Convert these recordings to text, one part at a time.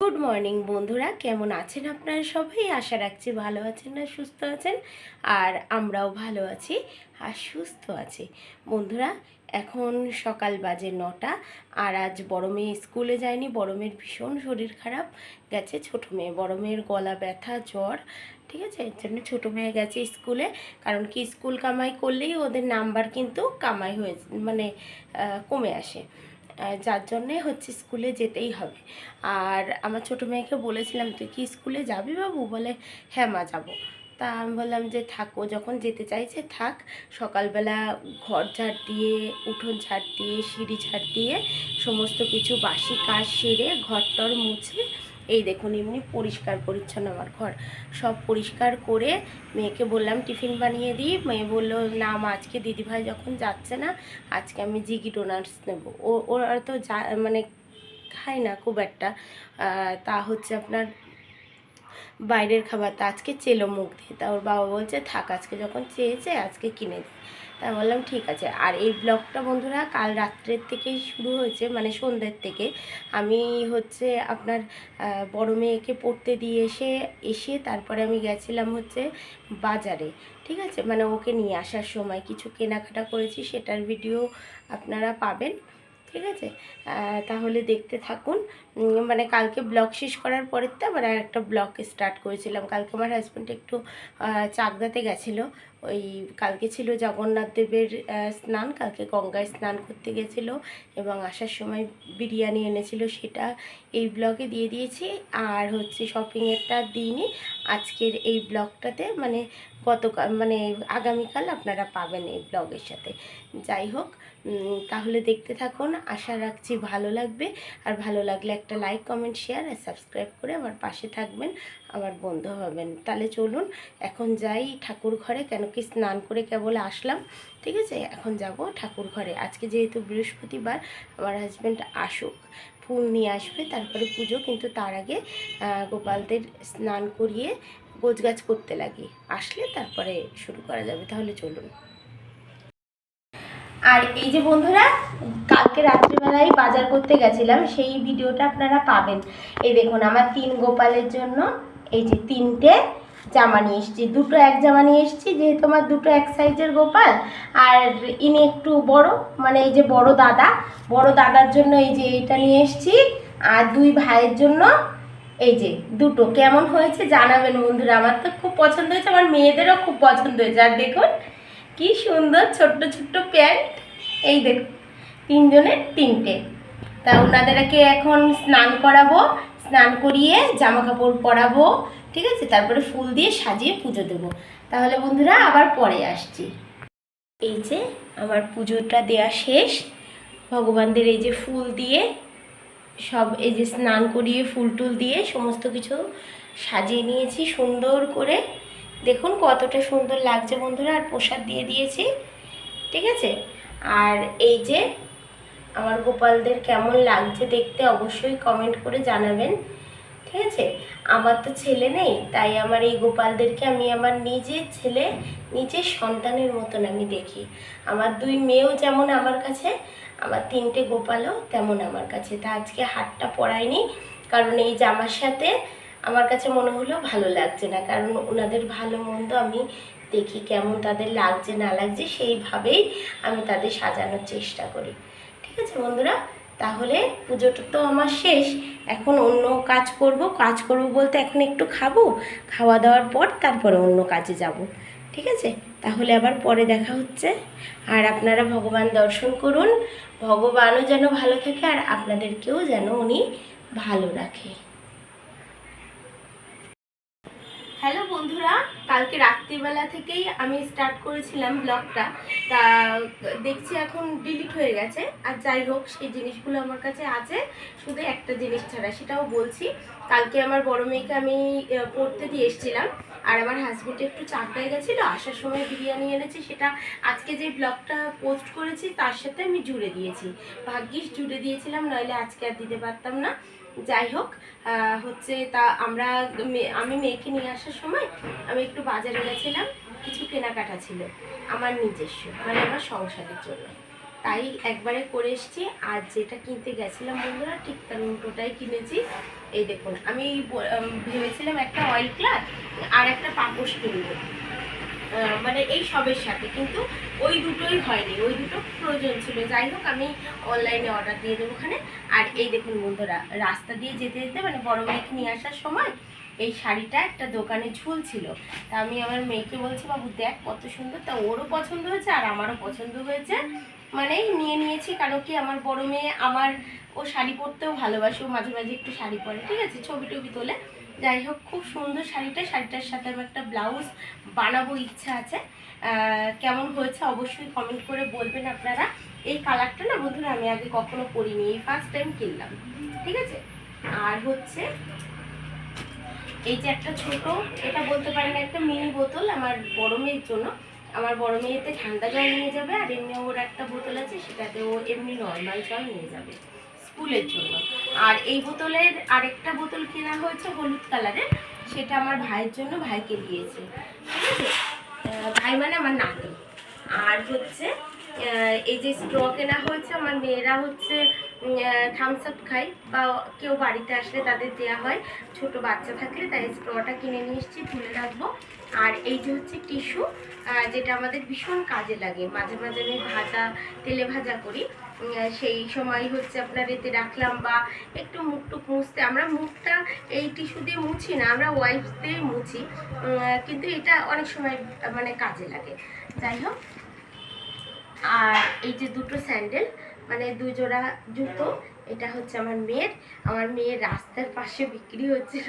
Good morning বন্ধুরা। কেমন আছেন আপনারা সবাই? আশা রাখছি ভালো আছেন না সুস্থ আছেন। আর আমরাও ভালো আছি আর সুস্থ আছি। বন্ধুরা, এখন সকাল বাজে নটা আর আজ বড় মেয়ে স্কুলে যায়নি। বড় মেয়ের ভীষণ শরীর খারাপ। গেছে ছোটো মেয়ে। বড় মেয়ের গলা ব্যথা, জ্বর, ঠিক আছে? এর জন্য ছোটো মেয়ে গেছে স্কুলে। কারণ কি? স্কুল কামাই করলেই ওদের নাম্বার কিন্তু কামাই হয়ে মানে কমে আসে। যার জন্যে হচ্ছে স্কুলে যেতেই হবে। আর আমার ছোটো মেয়েকে বলেছিলাম, তুই কি স্কুলে যাবি বাবু? বলে হ্যাঁ মা, যাব। তা আমি বললাম যে, থাকো যখন যেতে চাইছে, থাক। সকালবেলা ঘর ঝাড় দিয়ে, উঠোন ঝাড় দিয়ে, সিঁড়ি ঝাড় দিয়ে, সমস্ত কিছু বাসি কাজ সেরে ঘর টর মুছে এই দেখুন এমনি পরিষ্কার পরিচ্ছন্ন আমার ঘর। সব পরিষ্কার করে মেয়েকে বললাম, টিফিন বানিয়ে দিই। মেয়ে বলল, না মা, আজকে দিদিভাই যখন যাচ্ছে না, আজকে আমি জিগি ডোনার্স নেব। ও, ওরা তো যা মানে খায় না খুব একটা। তা হচ্ছে আপনার বাইরের খাবার, তা আজকে চেলো মুখ দিয়ে। তা ওর বাবা বলছে, থাক, আজকে যখন চেয়েছে, আজকে কিনে দিই তা বললাম, ঠিক আছে। আর এই ব্লগটা বন্ধুরা কাল রাত্রের থেকেই শুরু হয়েছে মানে সন্ধ্যের থেকে। আমি হচ্ছে আপনার বড় মেয়েকে পড়তে দিয়ে এসে এসে তারপরে আমি গেছিলাম হচ্ছে বাজারে, ঠিক আছে? মানে ওকে নিয়ে আসার সময় কিছু কেনাকাটা করেছি, সেটার ভিডিও আপনারা পাবেন। ঠিক আছে? তাহলে দেখতে থাকুন। মানে কালকে ব্লগ শেষ করার পরের তো আবার একটা ব্লগ স্টার্ট করেছিলাম। কালকে আমার হাজব্যান্ড একটু চাকদাতে গেছিল। ওই কালকে ছিল জগন্নাথ দেবের স্নান। কালকে গঙ্গায় স্নান করতে গেছিল এবং আসার সময় বিরিয়ানি এনেছিল সেটা এই ব্লগে দিয়ে দিয়েছি। আর হচ্ছে শপিংয়েরটা দিইনি। আজকের এই ব্লগটাতে মানে গতকাল মানে আগামীকাল আপনারা পাবেন এই ব্লগের সাথে। যাই হোক তাহলে দেখতে থাকুন। আশা রাখছি ভালো লাগবে। আর ভালো লাগলে একটা লাইক কমেন্ট শেয়ার আর সাবস্ক্রাইব করে আমার পাশে থাকবেন। আমার বন্ধু হবেন। তাহলে চলুন, এখন যাই ঠাকুর ঘরে, কেন কি স্নান করে কেবল আসলাম। ঠিক আছে? এখন যাব ঠাকুর ঘরে। আজকে যেহেতু বৃহস্পতিবার, আমার হাজব্যান্ড আসুক। ফুল নিয়ে আসবে, তারপরে পুজো, কিন্তু তার আগে গোপালদের স্নান করিয়ে গোছগাছ করতে লাগি। আসলে তারপরে শুরু করা যাবে। তাহলে চলুন। আর এই যে বন্ধুরা, কালকে রাত্রিবেলায় বাজার করতে গেছিলাম, সেই ভিডিওটা আপনারা পাবেন। এই দেখুন, আমার তিন গোপালের জন্য এই যে তিনটে জামা নিয়ে এসেছি। দুটো এক জামা নিয়ে এসেছি, যেহেতু আমার দুটো এক সাইজের গোপাল, আর ইনি একটু বড় মানে এই যে বড় দাদা, বড় দাদার জন্য এই যে এটা নিয়ে এসেছি, আর দুই ভাইয়ের জন্য এই যে দুটো। কেমন হয়েছে জানাবেন বন্ধুরা, আমার তো খুব পছন্দ হয়েছে, আমার মেয়েদেরও খুব পছন্দ হয়েছে। আর দেখুন কি সুন্দর ছোট্ট ছোট্ট প্যান্ট। এই দেখ তিনজনের তিনটে। তা ওনাদেরকে এখন স্নান করাবো, স্নান করিয়ে জামা কাপড় পরাবো, ঠিক আছে? তারপরে ফুল দিয়ে সাজিয়ে পুজো দেবো। তাহলে বন্ধুরা, আবার পরে আসছি। এই যে আমার পুজোটা দেয়া শেষ। ভগবানদের এই যে ফুল দিয়ে, সব এই যে স্নান করিয়ে ফুল টুল দিয়ে সমস্ত কিছু সাজিয়ে নিয়েছি সুন্দর করে। দেখুন কতটা সুন্দর লাগছে বন্ধুরা, আর প্রসাদ দিয়ে দিয়েছি, ঠিক আছে? আর এই যে আমার গোপালদের কেমন লাগছে দেখতে অবশ্যই কমেন্ট করে জানাবেন, ঠিক আছে? আমার তো ছেলে নেই, তাই আমার এই গোপালদেরকে আমি আমার নিজের ছেলে, নিজের সন্তানের মতন আমি দেখি। আমার দুই মেয়েও যেমন আমার কাছে, আমার তিনটে গোপালও তেমন আমার কাছে। তা আজকে হাতটা পরাইনি কারণ এই জামার সাথে আমার কাছে মনে হলো ভালো লাগছে না। কারণ ওনাদের ভালো মন্দ আমি দেখি কেমন তাদের লাগছে, না লাগছে, সেইভাবেই আমি তাদের সাজানোর চেষ্টা করি। ঠিক আছে বন্ধুরা? তাহলে পুজোটা তো আমার শেষ। এখন অন্য কাজ করব। কাজ করব বলতে এখন একটু খাব। খাওয়া দাওয়ার পর তারপরে অন্য কাজে যাব। ঠিক আছে? তাহলে আবার পরে দেখা হচ্ছে। আর আপনারা ভগবান দর্শন করুন। ভগবানও যেন ভালো থাকে আর আপনাদেরকেও যেন উনি ভালো রাখে। হ্যালো বন্ধুরা, কালকে রাত্রিবেলা থেকেই আমি স্টার্ট করেছিলাম ব্লগটা তা, দেখছি এখন ডিলিট হয়ে গেছে। আর যাই হোক, সেই জিনিসগুলো আমার কাছে আছে। শুধু একটা জিনিস ছাড়া, সেটাও বলছি। কালকে আমার বড় মেয়েকে আমি পড়তে দিয়ে এসেছিলাম। আর আমার হাজবেন্ড একটু চাপ চাকরায় গেছিল। আসার সময় বিরিয়ানি এনেছি, সেটা আজকে যে ব্লগটা পোস্ট করেছি, তার সাথে আমি জুড়ে দিয়েছি। ভাগ্যিস জুড়ে দিয়েছিলাম, নইলে আজকে আর দিতে পারতাম না। যাই হোক হচ্ছে তা আমরা আমি মেয়েকে নিয়ে আসার সময় আমি একটু বাজারে গেছিলাম, কিছু কেনাকাটা ছিল আমার নিজস্ব মানে আমার সংসারের জন্য। তাই একবারে করে এসেছি, আর যেটা কিনতে গেছিলাম বন্ধুরা, ঠিক তার উল্টোটাই কিনেছি। এই দেখুন, আমি ভেবেছিলাম একটা অয়েল ক্লাথ আর একটা পাপোশ কিনবো। মানে এই সবের সাথে, কিন্তু ওই দুটোই হয়নি, ওই দুটো প্রয়োজন ছিল। যাই হোক, আমি অনলাইনে অর্ডার দিয়ে দেবো ওখানে। আর এই দেখুন বন্ধুরা, রাস্তা দিয়ে যেতে যেতে মানে বড় মেয়েকে নিয়ে আসার সময় এই শাড়িটা একটা দোকানে ঝুলছিল। তা আমি আমার মেয়েকে বলছি, বাবু, দেখ কত সুন্দর। তা ওরও পছন্দ হয়েছে আর আমারও পছন্দ হয়েছে। মানে নিয়ে নিয়েছি, কারণ কি আমার বড় মেয়ে আমার, ও শাড়ি পরতেও ভালোবাসে, ও মাঝে মাঝে একটু শাড়ি পরে, ঠিক আছে? ছবি টবি তোলে। যাই হোক, খুব সুন্দর শাড়িটা। শাড়িটার সাথে আমি একটা ব্লাউজ বানাবো ইচ্ছা আছে। কেমন হয়েছে অবশ্যই কমেন্ট করে বলবেন আপনারা। এই কালারটা না বন্ধুরা আমি আগে কখনো পরিনি, এই ফার্স্ট টাইম কিনলাম, ঠিক আছে? আর হচ্ছে, এই যে একটা ছোট, এটা বলতে পারেন একটা মিনি বোতল আমার বড় মেয়ের জন্য। আমার বড় মেয়েতে ঠান্ডা জল নিয়ে যাবে, আর এমনি ওর একটা বোতল আছে, সেটাতে ও এমনি নর্মাল জল নিয়ে যাবে স্কুলের জন্য। আর এই বোতলের আরেকটা বোতল কেনা হয়েছে হলুদ কালারের সেটা আমার ভাইয়ের জন্য, ভাইকে দিয়েছে, ঠিক আছে? ভাই মানে আমার নাতি আর হচ্ছে এই যে স্ট্র কেনা হয়েছে, আমার মেয়েরা হচ্ছে থামস আপ খায় বা কেউ বাড়িতে আসলে তাদের দেওয়া হয়। ছোট বাচ্চা থাকলে তাই স্ট্রটা কিনে নিয়ে এসেছি, তুলে রাখব। আর এই যে হচ্ছে টিস্যু যেটা আমাদের ভীষণ কাজে লাগে। মাঝে মাঝে আমি ভাজা, তেলে ভাজা করি। সেই সময় হচ্ছে আপনার এতে রাখলাম বা একটু মুখ টুক মুছতে। আমরা মুখটা এই টিস্যু দিয়ে মুছি না, আমরা ওয়াইপস দিয়ে মুছি। কিন্তু এটা অনেক সময় মানে কাজে লাগে। যাই হোক, আর এই যে দুটো স্যান্ডেল মানে দুজোড়া জুতো এটা হচ্ছে আমার মেয়ের। আমার মেয়ের রাস্তার পাশে বিক্রি হচ্ছিল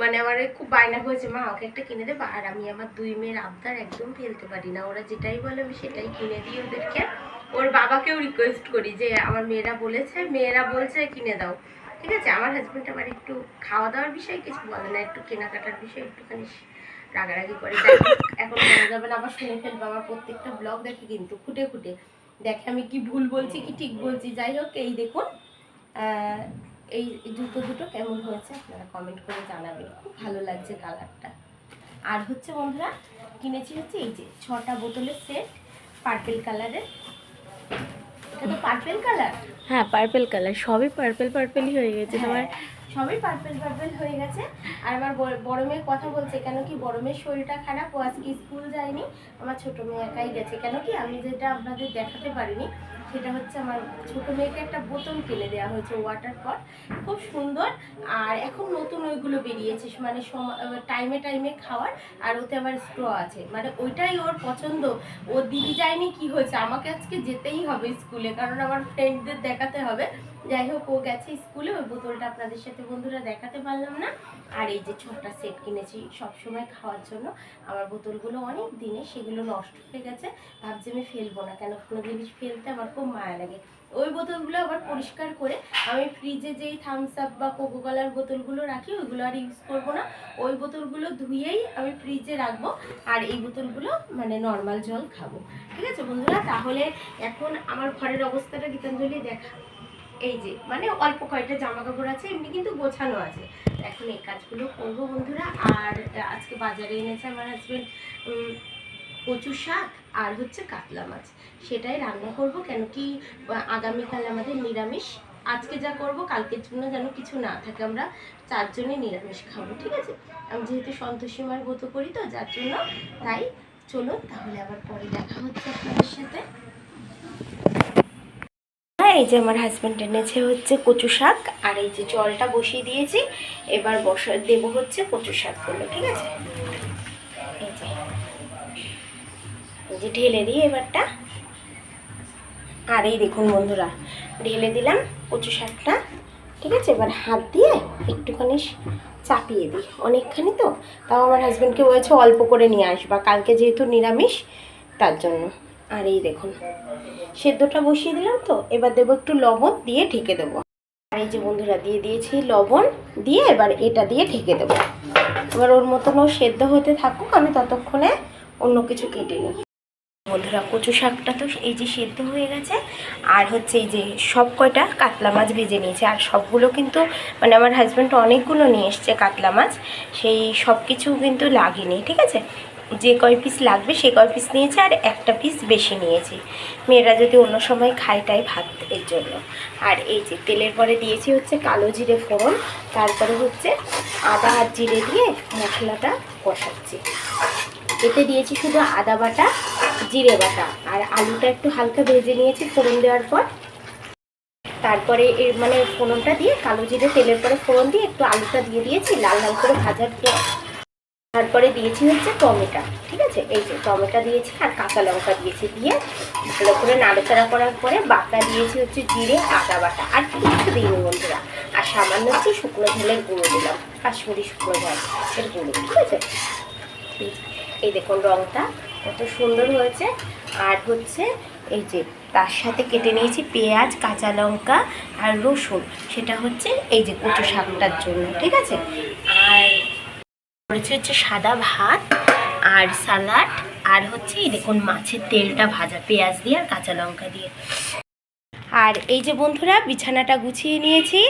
মানে আমার খুব বায়না হয়েছে মা, ওকে একটা কিনে দেবো? আর আমি আমার দুই মেয়ের আবদার একদম ফেলতে পারি না। ওরা যেটাই বলে, আমি সেটাই কিনে দিই ওদেরকে। ওর বাবাকেও রিকোয়েস্ট করি যে, আমার মেয়েরা বলেছে, মেয়েরা বলছে কিনে দাও। ঠিক আছে? আমার হাজব্যান্ড আবার একটু খাওয়া দাওয়ার বিষয়ে কিছু বলে না, একটু কেনাকাটার বিষয়ে একটুখানি রাগারাগি করে। এখন বলা যাবে না, আবার শুনে ফেলব। আমার প্রত্যেকটা ব্লগ দেখে কিন্তু খুঁটে খুঁটে। দেখে আমি কি ভুল বলছি, কি ঠিক বলছি? যাই হোক, এই দেখুন। এই জুতো দুটো কেমন হয়েছে আপনারা কমেন্ট করে জানাবেন। খুব ভালো লাগছে কালারটা আর হচ্ছে বন্ধুরা কিনেছি হচ্ছে এই যে ছটা বোতলের সেট পার্পেল কালারের এটা তো পার্পেল কালার হ্যাঁ পার্পেল কালার সবই পার্পেল পার্পেলই হয়ে গেছে তোমার। সবই পার্পেল পার্পেল হয়ে গেছে। আর আমার বড়- বড় মেয়ে কথা বলছে কেন কি বড় মেয়ের শরীরটা খারাপ? ও আজকে স্কুল যায়নি আমার ছোট মেয়ে একাই গেছে। কেন কি আমি যেটা আপনাদের দেখাতে পারিনি সেটা হচ্ছে আমার ছোট মেয়েকে একটা বোতল কিনে দেওয়া হয়েছে ওয়াটার পট খুব সুন্দর। আর এখন নতুন ওইগুলো বেরিয়েছে মানে টাইমে টাইমে খাওয়ার। আর ওতে আবার স্ট্র আছে। মানে ওইটাই ওর পছন্দ। ও দিদি যায়নি কি হয়েছে, আমাকে আজকে যেতেই হবে স্কুলে, কারণ আমার ফ্রেন্ডদের দেখাতে হবে। যাই হোক, ও গেছে স্কুলে, ওই বোতলটা আপনাদের সাথে বন্ধুরা দেখাতে পারলাম না। আর এই যে ছোটটা সেট কিনেছি সবসময় খাওয়ার জন্য, আমার বোতলগুলো অনেক দিনে সেগুলো নষ্ট হয়ে গেছে, ভাবছি আমি ফেলব না, কেন কোনো জিনিস ফেলতে আমার খুব মায়া লাগে। ওই বোতলগুলো আবার পরিষ্কার করে আমি ফ্রিজে যেই থামস আপ বা কোকো কলার বোতলগুলো রাখি, ওইগুলো আর ইউজ করব না। ওই বোতলগুলো ধুয়েই আমি ফ্রিজে রাখব, আর এই বোতলগুলো মানে নর্মাল জল খাব। ঠিক আছে বন্ধুরা? তাহলে এখন আমার ঘরের অবস্থাটা গীতাঞ্জলি দেখা। এই যে মানে অল্প কয়টা জামা কাপড় আছে, এমনি কিন্তু গোছানো আছে। এখন এই কাজগুলো করব বন্ধুরা, আর আজকে বাজারে এনেছে আমার হাজবেন্ড কচু শাক আর হচ্ছে কাতলা মাছ। সেটাই রান্না করব, কেন কি আগামীকাল আমাদের নিরামিষ। আজকে যা করব, কালকের জন্য যেন কিছু না থাকে, আমরা চারজনে নিরামিষ খাব, ঠিক আছে? আমি যেহেতু সন্তোষী মার ব্রত করি তো, যার জন্য তাই, চলুন তাহলে আবার পরে দেখা হচ্ছে আপনাদের সাথে। এই যে আমার হাজব্যান্ড এনেছে হচ্ছে কচু শাক, আর এই যে জলটা বসিয়ে দিয়েছি, এবার বসা, দেবো হচ্ছে কচু শাক শাকগুলো, ঠিক আছে? এই যে। এই যে ঢেলে দিই এবারটা। আর এই দেখুন বন্ধুরা, ঢেলে দিলাম কচু শাকটা, ঠিক আছে? এবার হাত দিয়ে একটুখানি চাপিয়ে দিই, অনেকখানি তো? তাও আমার হাজব্যান্ডকে বলেছে অল্প করে নিয়ে আসবা কালকে যেহেতু নিরামিষ, তার জন্য। আর এই দেখুন সেদ্ধটা বসিয়ে দিলাম তো, এবার দেবো একটু লবণ দিয়ে ঢেকে দেবো। আর এই যে বন্ধুরা দিয়ে দিয়েছি লবণ, দিয়ে এবার এটা দিয়ে ঢেকে দেবো। এবার ওর মতন ও সেদ্ধ হতে থাকুক, আমি ততক্ষণে অন্য কিছু কেটে নিই। বন্ধুরা, কচু শাকটা তো এই যে সেদ্ধ হয়ে গেছে, আর হচ্ছে এই যে সব কয়টা কাতলা মাছ ভেজে নিয়েছে, আর সবগুলো কিন্তু মানে আমার হাজব্যান্ড অনেকগুলো নিয়ে এসছে কাতলা মাছ, সেই সব কিছু কিন্তু লাগেনি ঠিক আছে? যে কয় পিস লাগবে সে কয় পিস নিয়েছে আর একটা পিস বেশি নিয়েছি। মেয়েরা যদি অন্য সময় খায় টাই ভাত এর জন্য। আর এই যে তেলের পরে দিয়েছি হচ্ছে কালো জিরে ফোড়ন, তারপরে হচ্ছে আদা আর জিরে দিয়ে মশলাটা কষাচ্ছি। এতে দিয়েছি শুধু আদা বাটা, জিরে বাটা। আর আলুটা একটু হালকা ভেজে নিয়েছি ফোড়ন দেওয়ার পর। তারপরে এর মানে ফোড়নটা দিয়ে কালো জিরে তেলের পরে ফোড়ন দিয়ে একটু আলুটা দিয়ে দিয়েছি, লাল লাল করে ভাজার তারপরে দিয়েছি হচ্ছে টমেটো, ঠিক আছে? এই যে টমেটো দিয়েছি আর কাঁচা লঙ্কা দিয়েছি দিয়ে ভালো করে নাড়াচাড়া করার পরে বাটা দিয়েছি হচ্ছে জিরে, আদা বাটা আর কিছু দিইনি বন্ধুরা আর সামান্য হচ্ছে শুকনো ঝালের গুঁড়ো দিলাম, কাশ্মীরি শুকনো ঝাল এর গুঁড়ো, ঠিক আছে? এই দেখুন রঙটা কত সুন্দর হয়েছে। আর হচ্ছে এই যে তার সাথে কেটে নিয়েছি পেঁয়াজ, কাঁচা লঙ্কা আর রসুন, সেটা হচ্ছে এই যে কচু শাকটার জন্য, ঠিক আছে? করেছি হচ্ছে সাদা ভাত আর সালাড আর হচ্ছে এই দেখুন মাছের তেলটা ভাজা, পেঁয়াজ দিয়ে আর কাঁচা লঙ্কা দিয়ে। আর এই যে বন্ধুরা, বিছানাটা গুছিয়ে নিয়েছি,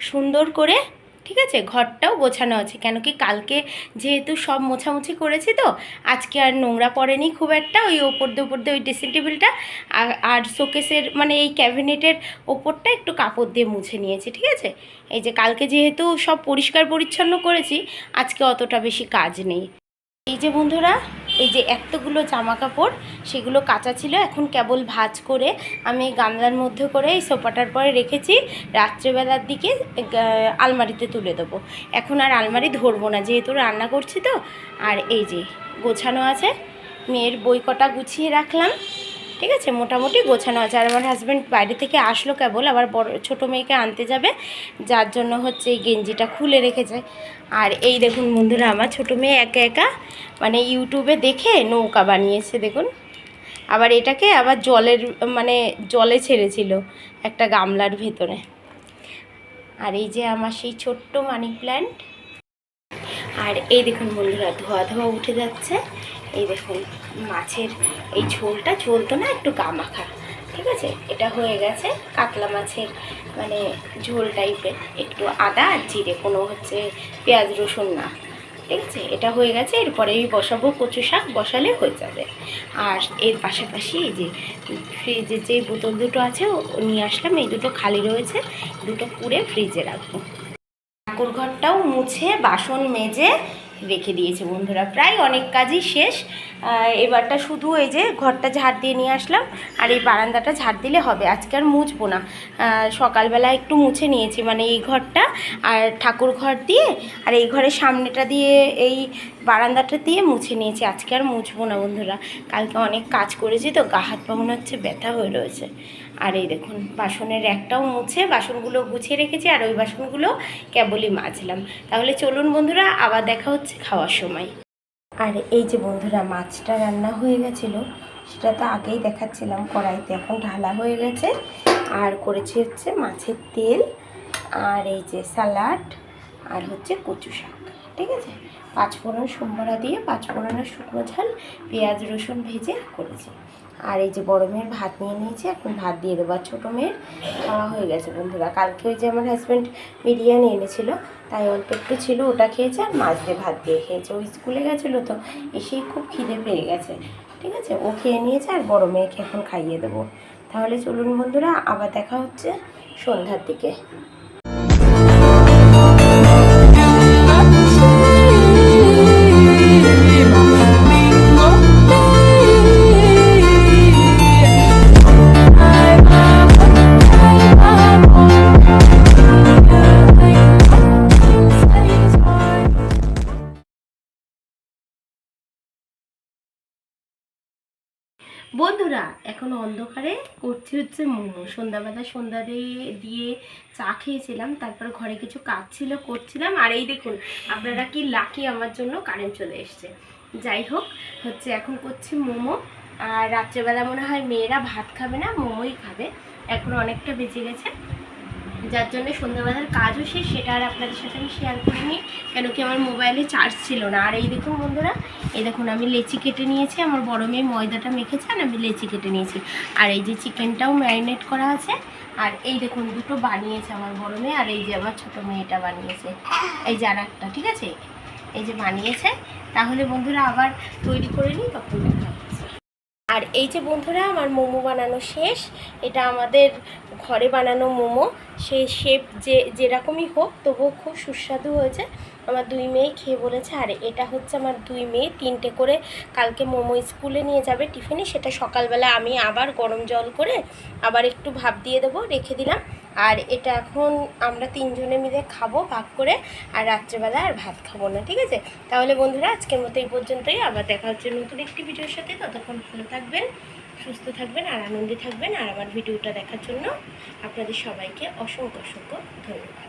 সুন্দর করে ঠিক আছে? ঘরটাও গোছানো আছে। কেন কি কালকে যেহেতু সব মোছামুছি করেছি তো, আজকে আর নোংরা পড়েনি খুব একটা। ওই ওপর দিয়ে ওপর দিয়ে ওই ড্রেসিং টেবিলটা আর- আর শোকেসের মানে এই ক্যাবিনেটের ওপরটা একটু কাপড় দিয়ে মুছে নিয়েছি, ঠিক আছে? এই যে কালকে যেহেতু সব পরিষ্কার পরিচ্ছন্ন করেছি, আজকে অতটা বেশি কাজ নেই। এই যে বন্ধুরা এই যে এতগুলো জামা কাপড় সেগুলো কাঁচা ছিল, এখন কেবল ভাজ করে আমি গামলার মধ্যে করে এই সোফাটার পরে রেখেছি। রাত্রেবেলার দিকে আলমারিতে তুলে দেবো। এখন আর আলমারি ধরবো না, যেহেতু রান্না করছি তো। আর এই যে গোছানো আছে, মেয়ের বই কটা গুছিয়ে রাখলাম। ঠিক আছে? মোটামুটি গোছানো আছে। আর আমার হাজব্যান্ড বাইরে থেকে আসলো কেবল, আবার বড়, ছোটো মেয়েকে আনতে যাবে। যার জন্য হচ্ছে এই গেঞ্জিটা খুলে রেখেছে। আর এই দেখুন বন্ধুরা, আমার ছোটো মেয়ে একা একা মানে ইউটিউবে দেখে নৌকা বানিয়েছে, দেখুন। আবার এটাকে আবার জলের মানে জলে ছেড়েছিল একটা গামলার ভেতরে। আর এই যে আমার সেই ছোট্ট মানি প্ল্যান্ট আর এই দেখুন বন্ধুরা, ধোয়া ধোয়া উঠে যাচ্ছে। এই দেখুন, মাছের এই ঝোলটা ঝোল তো না একটু গামাখা, ঠিক আছে? এটা হয়ে গেছে কাতলা মাছের মানে ঝোল টাইপের একটু আদা আর জিরে, কোনো হচ্ছে পেঁয়াজ রসুন না, ঠিক আছে? এটা হয়ে গেছে, এরপরে এই বসাবো কচু শাক, বসালে হয়ে যাবে। আর এর পাশাপাশি এই যে ফ্রিজে যে বোতল দুটো আছে, ও নিয়ে আসলাম, এই দুটো খালি রয়েছে, দুটো পুড়ে ফ্রিজে রাখব। ঠাকুর ঘরটাও মুছে, বাসন মেজে রেখে দিয়েছে বন্ধুরা। প্রায় অনেক কাজই শেষ। এবারটা শুধু এই যে ঘরটা ঝাড় দিয়ে নিয়ে আসলাম, আর এই বারান্দাটা ঝাড় দিলে হবে। আজকে আর মুছবো না। সকালবেলা একটু মুছে নিয়েছি মানে এই ঘরটা আর ঠাকুর ঘর দিয়ে, আর এই ঘরের সামনেটা দিয়ে এই বারান্দাটা দিয়ে মুছে নিয়েছি। আজকে আর মুছবো না বন্ধুরা। কালকে অনেক কাজ করেছি তো গা হাত পা মনে হচ্ছে ব্যথা হয়ে রয়েছে। আর এই দেখুন, বাসনের একটাও মুছে বাসনগুলো গুছিয়ে রেখেছি, আর ওই বাসনগুলো কেবলই মাজলাম। তাহলে চলুন বন্ধুরা, আবার দেখা হচ্ছে খাওয়ার সময়। আর এই যে বন্ধুরা, মাছটা রান্না হয়ে গেছিল, সেটা তো আগেই দেখাচ্ছিলাম, কড়াইতে এখন ঢালা হয়ে গেছে। আর করেছি হচ্ছে মাছের তেল, আর এই যে স্যালাড আর হচ্ছে কচু শাক, ঠিক আছে? পাঁচফোড়ন সোমবারা দিয়ে পাঁচফোড়নের শুকনো ঝাল, পেঁয়াজ, রসুন ভেজে করেছি। আর এই যে বড় মেয়ের ভাত নিয়ে নিয়েছি, এখন ভাত দিয়ে দেবো। আর ছোটো মেয়ের খাওয়া হয়ে গেছে বন্ধুরা। কালকে ওই যে আমার হাজব্যান্ড বিরিয়ানি এনেছিল, তাই অল্প একটু ছিল, ওটা খেয়েছে আর মাছ দিয়ে ভাত দিয়ে খেয়েছে। ওই স্কুলে গেছিল তো, এসেই খুব খিদে পেয়ে গেছে। ঠিক আছে? ও খেয়ে নিয়েছে আর বড় মেয়েকে এখন খাইয়ে দেবো। তাহলে চলুন বন্ধুরা, আবার দেখা হচ্ছে সন্ধ্যার দিকে। বন্ধুরা, এখন অন্ধকারে করছি হচ্ছে মোমো। সন্ধ্যাবেলা সন্ধ্যা দিয়ে দিয়ে চা খেয়েছিলাম, তারপর ঘরে কিছু কাজ ছিল, করছিলাম। আর এই দেখুন, আপনারা কি লাকি আমার জন্য কারেন্ট চলে এসছে। যাই হোক, হচ্ছে এখন করছি মোমো। আর রাত্রেবেলা মনে হয় মেয়েরা ভাত খাবে না, মোমোই খাবে। এখন অনেকটা বেঁচে গেছে। যার জন্য সন্ধ্যাবেলার কাজও শেষ, সেটা আর আপনাদের সাথে আমি শেয়ার করিনি, কেন কি আমার মোবাইলে চার্জ ছিল না। আর এই দেখুন বন্ধুরা এই দেখুন, আমি লেচি কেটে নিয়েছি, আমার বড় মেয়ে ময়দাটা মেখেছে আর আমি লেচি কেটে নিয়েছি। আর এই যে চিকেনটাও ম্যারিনেট করা আছে, আর এই দেখুন, দুটো বানিয়েছে আমার বড় মেয়ে আর এই যে আমার ছোট মেয়েটা বানিয়েছে। এই যে আর একটা ঠিক আছে? এই যে বানিয়েছে। তাহলে বন্ধুরা আবার তৈরি করে নিই, তখন আর এই যে বন্ধুরা, আমার মোমো বানানো শেষ। এটা আমাদের ঘরে বানানো মোমো। সেই শেপ যে, যেরকমই হোক, তবুও খুব সুস্বাদু হয়েছে। আমার দুই মেয়ে খেয়ে বলেছে, আর, এটা হচ্ছে আমার দুই মেয়ে, তিনটে করে কালকে মোমো স্কুলে নিয়ে যাবে টিফিনে। সেটা সকালবেলা আমি আবার গরম জল করে আবার একটু ভাপ দিয়ে দেবো, রেখে দিলাম। আর এটা এখন আমরা তিনজনে মিলে খাব, ভাগ করে, আর রাত্রেবেলা আর ভাত খাব না, ঠিক আছে? তাহলে বন্ধুরা, আজকের মতো এই পর্যন্তই। আবার দেখা হচ্ছে নতুন একটি ভিডিওর সাথে। ততক্ষণ ভালো থাকবেন, সুস্থ থাকবেন, আর আনন্দে থাকবেন, আর আমার ভিডিওটা দেখার জন্য আপনাদের সবাইকে অসংখ্য অসংখ্য ধন্যবাদ।